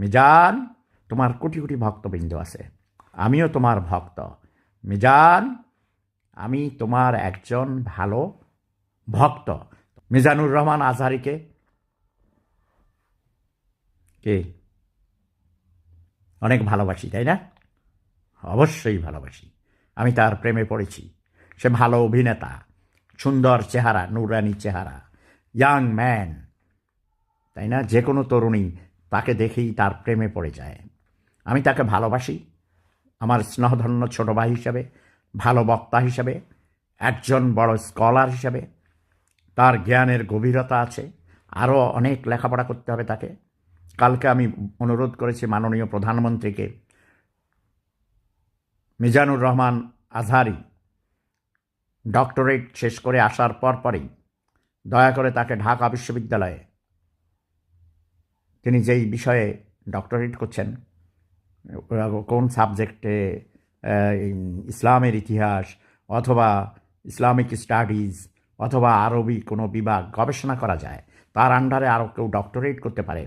মিজান, তোমার কোটি কোটি ভক্তবৃন্দ আছে। আমিও তোমার ভক্ত। মিজান, আমি তোমার একজন ভালো ভক্ত। মিজানুর রহমান আজহারিকে। কে? অনেক ভালোবাসি, তাই না? অবশ্যই ভালোবাসি। আমি তার প্রেমে পড়েছি। সে ভালো অভিনেতা, সুন্দর চেহারা, নুরানি চেহারা ইয়াং ম্যান তাই না? যে কোনো তরুণী তাকে দেখেই তার প্রেমে পড়ে যায়। আমি তাকে ভালোবাসি। আমার স্নেহধন্য ছোটো ভাই হিসাবে, ভালো বক্তা হিসাবে, একজন বড় স্কলার হিসাবে। তার জ্ঞানের গভীরতা আছে। আরও অনেক লেখাপড়া করতে হবে তাকে। কালকে আমি অনুরোধ করেছি মাননীয় প্রধানমন্ত্রীকে, মিজানুর রহমান আজহারি ডক্টরেট শেষ করে আসার পর পরেই দয়া করে তাকে ঢাকা বিশ্ববিদ্যালয়ে তিনি যেই বিষয়ে ডক্টরেট করছেন কোন সাবজেক্টে ইসলামের ইতিহাস অথবা ইসলামিক স্টাডিজ অথবা আরবি কোনো বিভাগ গবেষণা করা যায়, তার আন্ডারে আরও কেউ ডক্টরেট করতে পারে,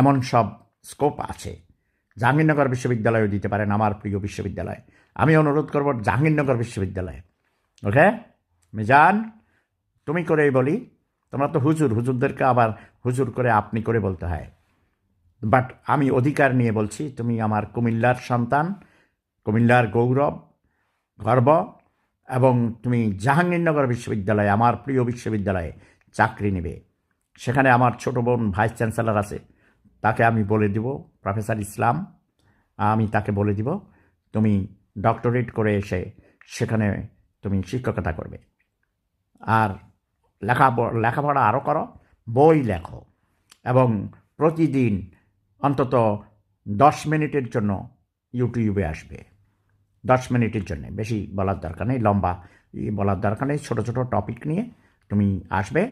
এমন সব স্কোপ আছে। জাহাঙ্গীরনগর বিশ্ববিদ্যালয়েও দিতে পারেন আমার প্রিয় বিশ্ববিদ্যালয়। আমি অনুরোধ করব জাহাঙ্গীরনগর বিশ্ববিদ্যালয়ে। ওকে মিজান, তুমি করেই বলি, তোমরা তো হুজুর, হুজুরদেরকে আবার হুজুর করে আপনি করে বলতে হয়। বাট আমি অধিকার নিয়ে বলছি, তুমি আমার কুমিল্লার সন্তান, কুমিল্লার গৌরব, গর্ব, এবং তুমি জাহাঙ্গীরনগর বিশ্ববিদ্যালয়ে, আমার প্রিয় বিশ্ববিদ্যালয়ে চাকরি নেবে। সেখানে আমার ছোট বোন ভাইস চ্যান্সেলর আছে, তাকে আমি বলে দিব, প্রফেসর ইসলাম, আমি তাকে বলে দিব, তুমি ডক্টরেট করে এসে সেখানে তুমি শিক্ষকতা করবে। আর লেখা লেখাপড়া আরও করো, বই লেখো, এবং প্রতিদিন অন্তত দশ মিনিটের জন্য ইউটিউবে আসবে। দশ মিনিটের জন্য, বেশি বলার দরকার নেই, লম্বা বলার দরকার নেই, ছোটো ছোটো টপিক নিয়ে তুমি আসবে।